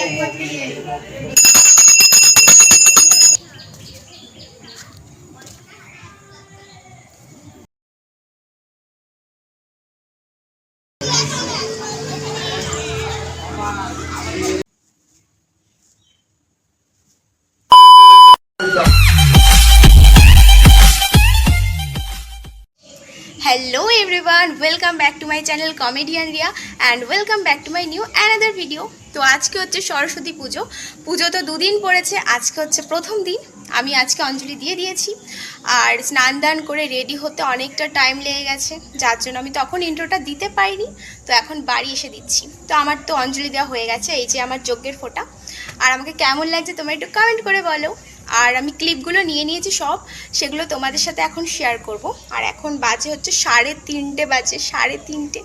Thank you. Everyone welcome back to my channel comedian Riya and welcome back to my new another video তো আজকে হচ্ছে সরস্বতী পুজো। পুজো তো দুদিন পড়েছে, আজকে হচ্ছে প্রথম দিন। আমি আজকে অঞ্জলি দিয়ে দিয়েছি। আর স্নান দান করে রেডি হতে অনেকটা টাইম লেগে গেছে, যার জন্য আমি তখন ইন্ট্রোটা দিতে পারিনি। তো এখন বাড়ি এসে দিচ্ছি। তো আমার তো অঞ্জলি দেওয়া হয়ে গেছে, এই যে আমার যজ্ঞের ফোঁটা। আর আমাকে কেমন লাগছে তোমরা একটু কমেন্ট করে বলো। আর আমি ক্লিপগুলো নিয়ে নিয়েছি সব, সেগুলো তোমাদের সাথে এখন শেয়ার করব। আর এখন বাজে হচ্ছে সাড়ে তিনটে বাজে, সাড়ে তিনটে।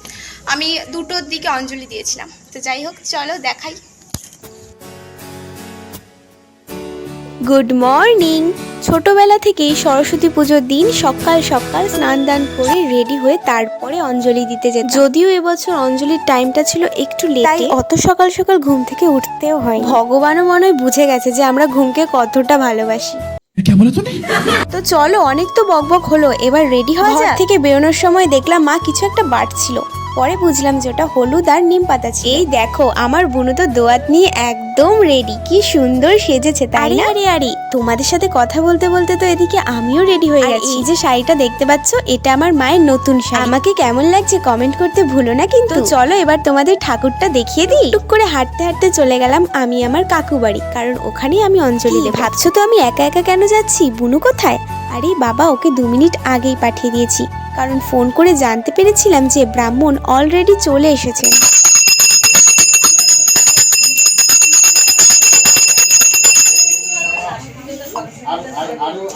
আমি দুটোর দিকে অঞ্জলি দিয়েছিলাম। তো যাই হোক, চলো দেখাই। গুড মর্নিং ছোটবেলা থেকেই সরস্বতী পুজোর দিন সকাল সকাল স্নান দান করে রেডি হয়ে তারপরে অঞ্জলি দিতে যেত যদিও এবছর অঞ্জলির টাইমটা ছিল একটু লেট তাই অত সকাল সকাল ঘুম থেকে উঠতেও হয় ভগবানও মনে হয় বুঝে গেছে যে আমরা ঘুমকে কতটা ভালোবাসি। তো চলো অনেক তো বকবক হলো এবার রেডি হওয়া থেকে বেরোনোর সময় দেখলাম মা কিছু একটা বাড়ছিল। পরে বুঝলাম যে ওটা হলুদ আর নিম পাতা ছিল। এই দেখো আমার বুনু তো দোয়াত নিয়ে একদম রেডি কি সুন্দর সেজেছে তাই না? আরে আরে তোমাদের সাথে কথা বলতে বলতে তো এদিকে আমিও রেডি হয়ে গেছি। এই যে শাড়িটা দেখতে পাচ্ছ এটা আমার মায়ের নতুন শাড়ি। আমাকে কেমন লাগছে কমেন্ট করতে ভুলো না কিন্তু। চলো এবার তোমাদের ঠাকুরটা দেখিয়ে দিই। টুক করে হাঁটতে হাঁটতে চলে গেলাম আমি আমার কাকু বাড়ি। কারণ ওখানেই আমি অঞ্জলি দেব। ভাবছ তো আমি একা একা কেন যাচ্ছি? বুনু কোথায়? আরে বাবা ওকে দু মিনিট আগেই পাঠিয়ে দিয়েছি। কারণ ফোন করে জানতে পেরেছিলাম যে ব্রাহ্মণ অলরেডি চলে এসেছেন।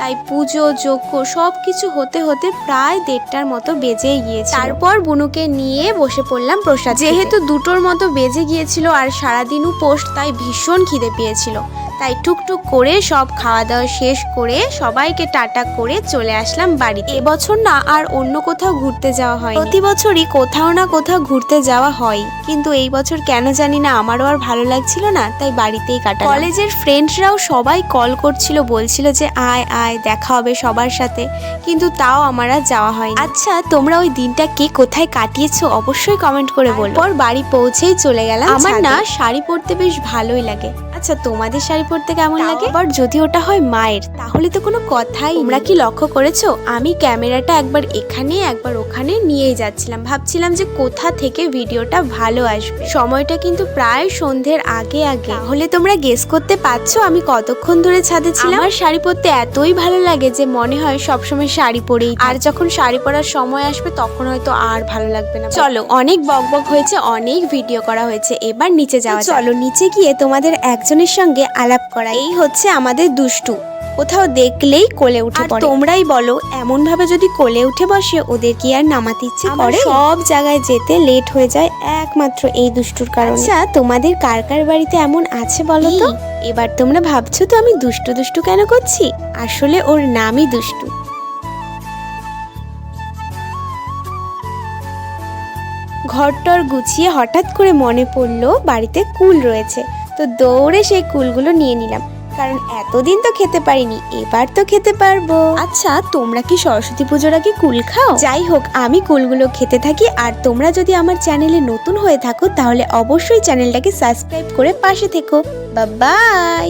তাই পুজো, যজ্ঞ সব কিছু হতে হতে প্রায় দেড়টার মতো বেজে গিয়েছে তারপর বুনুকে নিয়ে বসে পড়লাম প্রসাদ যেহেতু দুটোর মতো বেজে গিয়েছিল আর সারাদিন উপোস, তাই ভীষণ খিদে পেয়েছিল। তাই টুকটুক করে সব খাওয়া দাওয়া শেষ করে সবাইকে টাটা করে চলে আসলাম বাড়িতে এবছর না আর অন্য কোথাও ঘুরতে যাওয়া হয় প্রতি বছরই কোথাও না কোথাও ঘুরতে যাওয়া হয়। কিন্তু এই বছর কেন জানি না আমারও আর ভালো লাগছিল না তাই বাড়িতেই কাটা কলেজের ফ্রেন্ডসরাও সবাই কল করছিল বলছিল যে আয় আয় দেখা হবে সবার সাথে। কিন্তু তাও আমার আর যাওয়া হয়নি। আচ্ছা তোমরা ওই দিনটা কে কোথায় কাটিয়েছো অবশ্যই কমেন্ট করে বলো। পর বাড়ি পৌঁছেই চলে গেলাম আমার না শাড়ি পরতে বেশ ভালোই লাগে। আচ্ছা তোমাদের শাড়ি পরতে কেমন লাগে? আবার যদি ওটা হয় মায়ের তাহলে তো কোনো কথাই তোমরা কি লক্ষ্য করেছ? আমি ক্যামেরাটা একবার এখানে একবার ওখানে নিয়েই যাচ্ছিলাম। ভাবছিলাম যে কোথা থেকে ভিডিওটা ভালো আসবে। সময়টা কিন্তু প্রায় সন্ধ্যের আগে আগে। তাহলে তোমরা গেস করতে পারছ আমি কতক্ষণ ধরে ছাদে ছিলাম? আমার শাড়ি পরতে এতই ভালো লাগে যে মনে হয় সবসময় শাড়ি পরেই আর যখন শাড়ি পরার সময় আসবে তখন হয়তো আর ভালো লাগবে না। চলো অনেক বকবক হয়েছে অনেক ভিডিও করা হয়েছে। এবার নিচে যাওয়া চলো নিচে গিয়ে তোমাদের একজনের সঙ্গে আলাপ করা এই হচ্ছে আমাদের দুষ্টু। কোথাও দেখলেই কোলে উঠে পড়ে। তোমরাই বলো এমন ভাবে যদি কোলে উঠে বসে ওদের কি আর নামাতে ইচ্ছে করে? সব জায়গায় যেতে লেট হয়ে যায় একমাত্র এই দুষ্টুর কারণে। আচ্ছা তোমাদের কার কার বাড়িতে এমন আছে বলো তো? এবার তোমরা ভাবছ তো আমি দুষ্টু দুষ্টু কেন করছি? আসলে ওর নামই দুষ্টু। ঘরটর গুছিয়ে হঠাৎ করে মনে পড়ল বাড়িতে কুল রয়েছে। তো দৌড়ে সেই কুলগুলো নিয়ে নিলাম। কারণ এতদিন তো খেতে পারিনি, এবার তো খেতে পারব। আচ্ছা তোমরা কি সরস্বতী পুজোর আগে কুল খাও? যাই হোক, আমি কুলগুলো খেতে থাকি, আর তোমরা যদি আমার চ্যানেলে নতুন হয়ে থাকো, তাহলে অবশ্যই চ্যানেলটাকে সাবস্ক্রাইব করে পাশে থেকো। বা বাই।